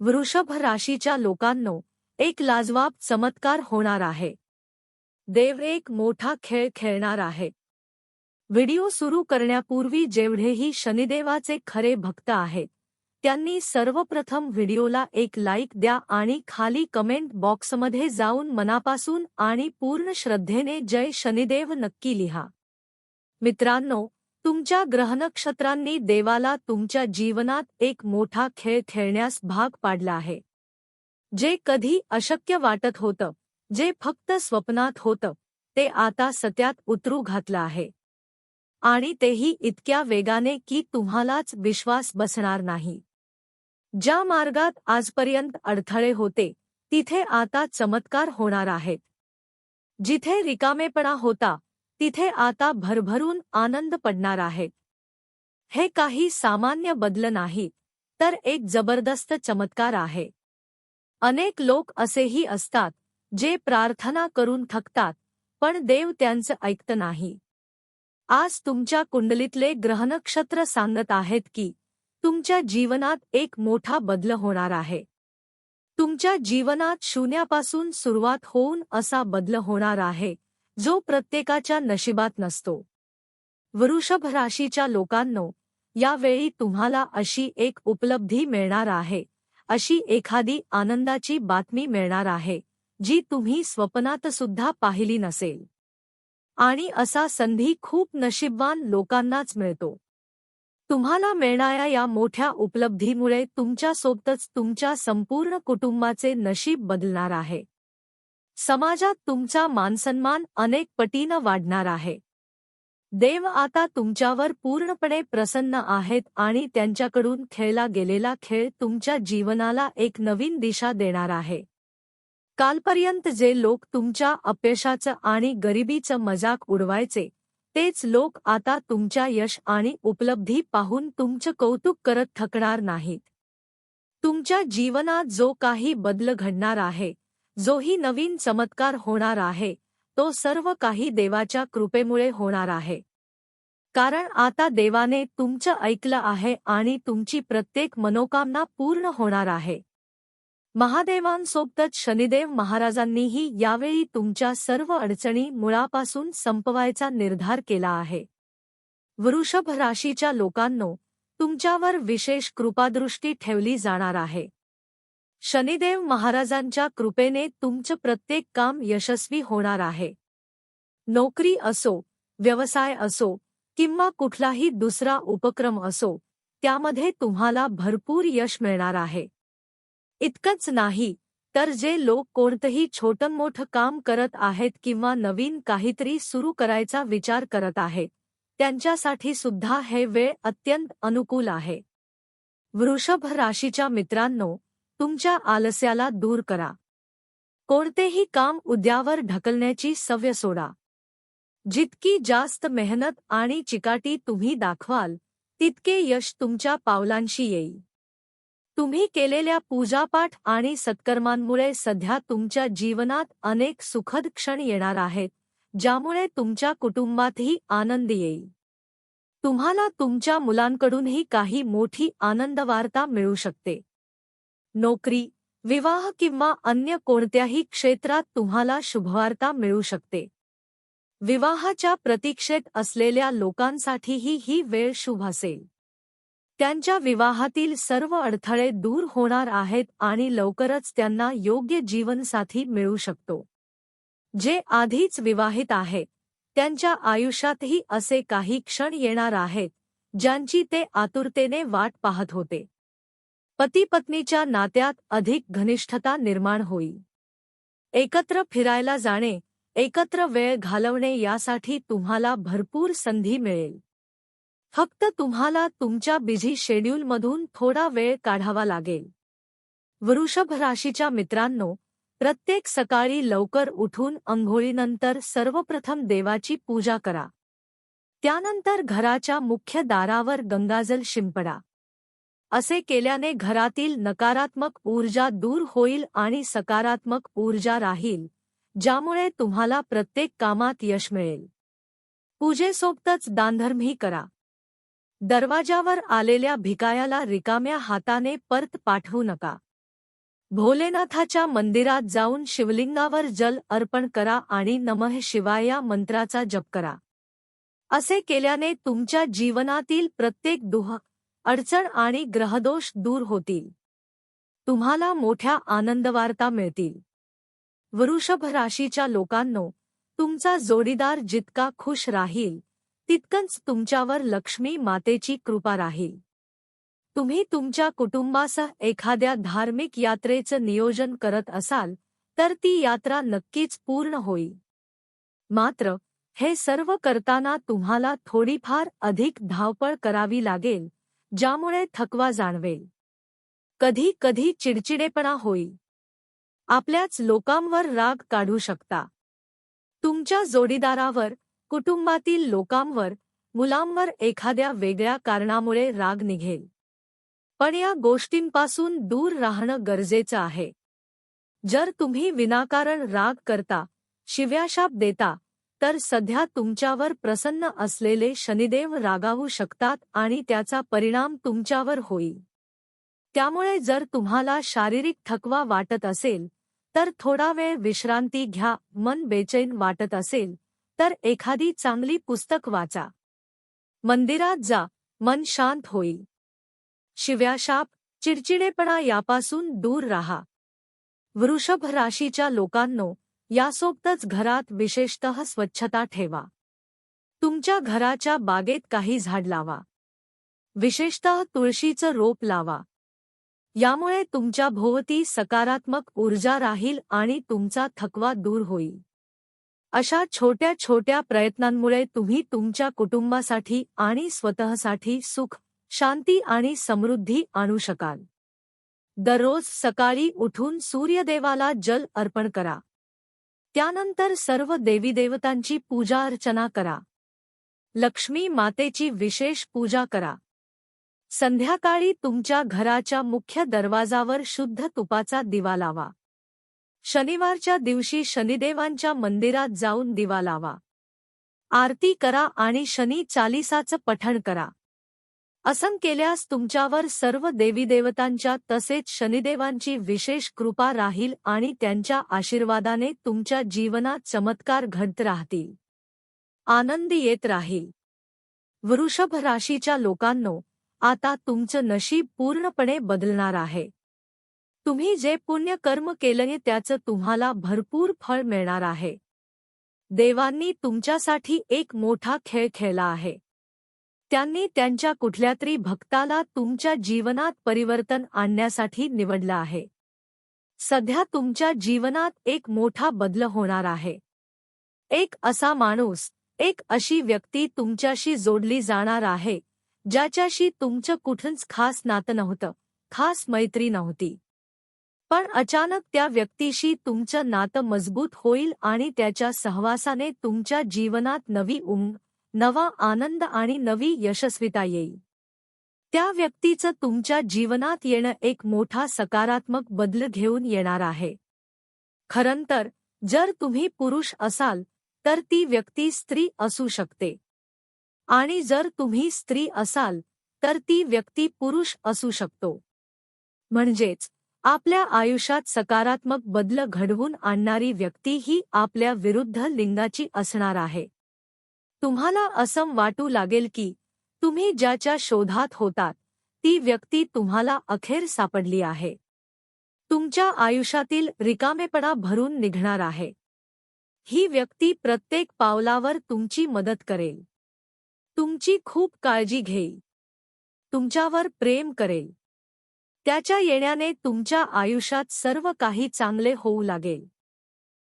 वृषभ राशीच्या लोकांनो एक लाजवाब चमत्कार होणार आहे. देव एक मोठा खेळ खेळणार आहे. व्हिडिओ सुरू करण्यापूर्वी जेवढेही शनिदेवाचे खरे भक्त आहेत त्यांनी सर्वप्रथम व्हिडिओला एक लाईक द्या आणि खाली कमेंट बॉक्समध्ये जाऊन मनापासून आणि पूर्ण श्रद्धेने जय शनिदेव नक्की लिहा. मित्रांनो तुमच्या ग्रहनक्षत्रांनी देवाला तुमच्या जीवनात एक मोठा खेळ खेळण्यास भाग पाडला आहे. जे कधी अशक्य वाटत होतं, जे फक्त स्वप्नात होतं, ते आता सत्यात उतरू घातलं आहे. आणि तेही इतक्या वेगाने की तुम्हालाच विश्वास बसणार नाही. ज्या मार्गात आजपर्यंत अडथळे होते, तिथे आता चमत्कार होणार आहेत. जिथे रिकामेपणा होता तिथे आता भरभरून आनंद पडणार आहेत हे काही सामान्य बदल नाही, तर एक ज़बरदस्त चमत्कार आहे. अनेक लोक असेही असतात, जे प्रार्थना करून थकतात, पण देव त्यांचं ऐकत नाही. आज तुमच्या कुंडलीतले ग्रहनक्षत्र सांगत आहेत की, तुमच्या जीवनात एक मोठा बदल होणार आहे. तुमच्या जीवनात शून्यापासून सुरुवात होऊन असा बदल होणार आहे. जो प्रत्येकाच्या नशिबात नसतो. वृषभ राशीच्या लोकांनो यावेळी तुम्हाला अशी एक उपलब्धी मिळणार आहे. अशी एखादी आनंदाची बातमी मिळणार आहे जी तुम्ही स्वप्नात सुद्धा पाहिली नसेल. आणि असा संधी खूप नशीबवान लोकांनाच मिळतो. तुम्हाला मिळणाऱ्या या मोठ्या उपलब्धीमुळे तुमच्यासोबतच तुमच्या संपूर्ण कुटुंबाचे नशीब बदलणार आहे. समाजात तुमचा मानसन्मान अनेक पटीनं वाढणार आहे. देव आता तुमच्यावर पूर्णपणे प्रसन्न आहेत आणि त्यांच्याकडून खेळला गेलेला खेळ तुमच्या जीवनाला एक नवीन दिशा देणार आहे. कालपर्यंत जे लोक तुमच्या अपयशाचं आणि गरिबीचं मजाक उडवायचे तेच लोक आता तुमच्या यश आणि उपलब्धी पाहून तुमचं कौतुक करत थकणार नाहीत. तुमच्या जीवनात जो काही बदल घडणार आहे जोही नवीन चमत्कार होणार आहे. तो सर्व काही देवाच्या कृपेमुळे होणार आहे. कारण आता देवाने तुमचं ऐकलं आहे आणि तुमची प्रत्येक मनोकामना पूर्ण होणार आहे. महादेवांसोबतच शनिदेव महाराजांनीही यावेळी तुमच्या सर्व अडचणी मुळापासून संपवायचा निर्धार केला आहे. वृषभ राशीच्या लोकांनो तुमच्यावर विशेष कृपादृष्टी ठेवली जाणार आहे. शनिदेव महाराजांच्या कृपेने तुमचं प्रत्येक काम यशस्वी होणार आहे. नोकरी असो व्यवसाय असो किंवा कुठलाही दुसरा उपक्रम असो त्यामध्ये तुम्हाला भरपूर यश मिळणार आहे. इतकंच नाही तर जे लोक कोणतंही छोटं मोठं काम करत आहेत किंवा नवीन काहीतरी सुरू करायचा विचार करत आहेत त्यांच्यासाठी सुद्धा हे वेळ अत्यंत अनुकूल आहे. वृषभ राशीच्या मित्रांनो तुमच्या आलस्याला दूर करा. कोणतेही काम उद्यावर ढकलण्याची सव्य सोडा. जितकी जास्त मेहनत आणि चिकाटी तुम्ही दाखवाल तितके यश तुमच्या पावलांशी येईल. तुम्ही केलेल्या पूजापाठ आणि सत्कर्मांमुळे सध्या तुमच्या जीवनात अनेक सुखद क्षण येणार आहेत ज्यामुळे तुमच्या कुटुंबातही आनंद येईल. तुम्हाला तुमच्या मुलांकडूनही काही मोठी आनंदवार्ता मिळू शकते. नोकरी विवाह किंवा अन्य कोणत्याही क्षेत्रात तुम्हाला शुभवार्ता मिळू शकते. विवाहाच्या प्रतीक्षेत असलेल्या लोकांसाठीही ही वेळ शुभ असेल. त्यांच्या विवाहातील सर्व अडथळे दूर होणार आहेत आणि लवकरच त्यांना योग्य जीवनसाथी मिळू शकतो. जे आधीच विवाहित आहेत त्यांच्या आयुष्यातही असे काही क्षण येणार आहेत ज्यांची ते आतुरतेने वाट पाहत होते. पती पत्नीच्या नात्यात अधिक घनिष्ठता निर्माण होईल एकत्र फिरायला जाणे एकत्र वेळ घालवणे यासाठी तुम्हाला भरपूर संधी मिळेल. फक्त तुम्हाला तुमच्या बिझी शेड्यूलमधून थोडा वेळ काढावा लागेल. वृषभ राशीच्या मित्रांनो प्रत्येक सकाळी लवकर उठून अंघोळीनंतर सर्वप्रथम देवाची पूजा करा. त्यानंतर घराच्या मुख्य दारावर गंगाजल शिंपडा. असे केल्याने घरातील नकारात्मक ऊर्जा दूर होईल आणि सकारात्मक ऊर्जा राहील ज्यामुळे तुम्हाला प्रत्येक कामात यश मिळेल. पूजेसोबतच दानधर्मही करा. दरवाजावर आलेल्या भिकायाला रिकाम्या हाताने परत पाठवू नका. भोलेनाथाच्या मंदिरात जाऊन शिवलिंगावर जल अर्पण करा आणि नमः शिवाय या मंत्राचा जप करा. असे केल्याने तुमच्या जीवनातील प्रत्येक दुह अडचण आणि ग्रहदोष दूर होतील. तुम्हाला मोठ्या आनंदवार्ता मिळतील. वृषभ राशीच्या लोकांनो तुमचा जोडीदार जितका खुश राहील तितकंच तुमच्यावर लक्ष्मी मातेची कृपा राहील. तुम्ही तुमच्या कुटुंबासह एखाद्या धार्मिक यात्रेचं नियोजन करत असाल तर ती यात्रा नक्कीच पूर्ण होईल. मात्र हे सर्व करताना तुम्हाला थोडीफार अधिक धावपळ करावी लागेल ज्यामुळे थकवा जाणवेल. कधी कधी चिडचिडेपणा होईल. आपल्याच लोकांवर राग काढू शकता. तुमच्या जोडीदारावर कुटुंबातील लोकांवर मुलांवर एखाद्या वेगळ्या कारणामुळे राग निघेल. पण या गोष्टींपासून दूर राहणं गरजेचं आहे. जर तुम्ही विनाकारण राग करता शिव्याशाप देता तर सध्या तुमच्यावर प्रसन्न असलेले शनिदेव रागावू शकतात आणि त्याचा परिणाम तुमच्यावर होईल. त्यामुळे जर तुम्हाला शारीरिक थकवा वाटत असेल तर थोडा वेळ विश्रांती घ्या मन बेचैन वाटत असेल तर एखादी चांगली पुस्तक वाचा. मंदिरात जा मन शांत होईल. शिव्याशाप चिडचिडेपणा यापासून दूर राहा. वृषभ राशीच्या लोकांनो यासोबतच घरात विशेषतः स्वच्छता ठेवा. तुमच्या घराच्या बागेत काही झाड लावा. विशेषतः तुळशीचं रोप लावा. यामुळे तुमच्या भोवती सकारात्मक ऊर्जा राहील आणि तुमचा थकवा दूर होईल. अशा छोट्या छोट्या प्रयत्नांमुळे तुम्ही तुमच्या कुटुंबासाठी आणि स्वतःसाठी सुख शांती आणि समृद्धी आणू शकाल. दररोज सकाळी उठून सूर्यदेवाला जल अर्पण करा. त्यानंतर सर्व देवीदेवतांची पूजा अर्चना करा. लक्ष्मी मातेची विशेष पूजा करा. संध्याकाळी तुमच्या घराच्या मुख्य दरवाजावर शुद्ध तुपाचा दिवा लावा. शनिवारच्या दिवशी शनिदेवांच्या मंदिरात जाऊन दिवा लावा. आरती करा आणि शनी चालिसाचं पठण करा. असं केल्यास तुमच्यावर सर्व देवीदेवतांच्या तसेच शनिदेवांची विशेष कृपा राहील आणि त्यांच्या आशीर्वादाने तुमच्या जीवनात चमत्कार घडत राहतील. आनंदी येत राहील. वृषभ राशीच्या लोकांनो आता तुमचं नशीब पूर्णपणे बदलणार आहे. तुम्ही जे पुण्य कर्म केलंय त्याचं तुम्हाला भरपूर फळ मिळणार आहे. देवांनी तुमच्यासाठी एक मोठा खेळ खेळला आहे. त्यांनी त्यांच्या कुठल्यातरी भक्ताला तुमच्या जीवनात परिवर्तन आणण्यासाठी निवडलं आहे. सध्या तुमच्या जीवनात एक मोठा बदल होणार आहे. एक असा माणूस एक अशी व्यक्ती तुमच्याशी जोडली जाणार आहे ज्याच्याशी तुमचं कुठंच खास नातं नव्हतं खास मैत्री नव्हती. पण अचानक त्या व्यक्तीशी तुमचं नातं मजबूत होईल आणि त्याच्या सहवासाने तुमच्या जीवनात नवी उंग नवा आनंद आणि नवी यशस्विता येईल. त्या व्यक्तीचं तुमच्या जीवनात येणं एक मोठा सकारात्मक बदल घेऊन येणार आहे. खरं तर जर तुम्ही पुरुष असाल तर ती व्यक्ती स्त्री असू शकते. आणि जर तुम्ही स्त्री असाल तर ती व्यक्ती पुरुष असू शकतो. म्हणजेच आपल्या आयुष्यात सकारात्मक बदल घडवून आणणारी व्यक्ती ही आपल्या विरुद्ध लिंगाची असणार आहे. तुम्हाला असं वाटू लागेल की तुम्ही ज्याच्या शोधात होतात ती व्यक्ती तुम्हाला अखेर सापडली आहे. तुमच्या आयुष्यातील रिकामेपणा भरून निघणार आहे. ही व्यक्ती प्रत्येक पावलावर तुमची मदत करेल. तुमची खूप काळजी घेईल. तुमच्यावर प्रेम करेल. त्याच्या येण्याने तुमच्या आयुष्यात सर्व काही चांगले होऊ लागेल.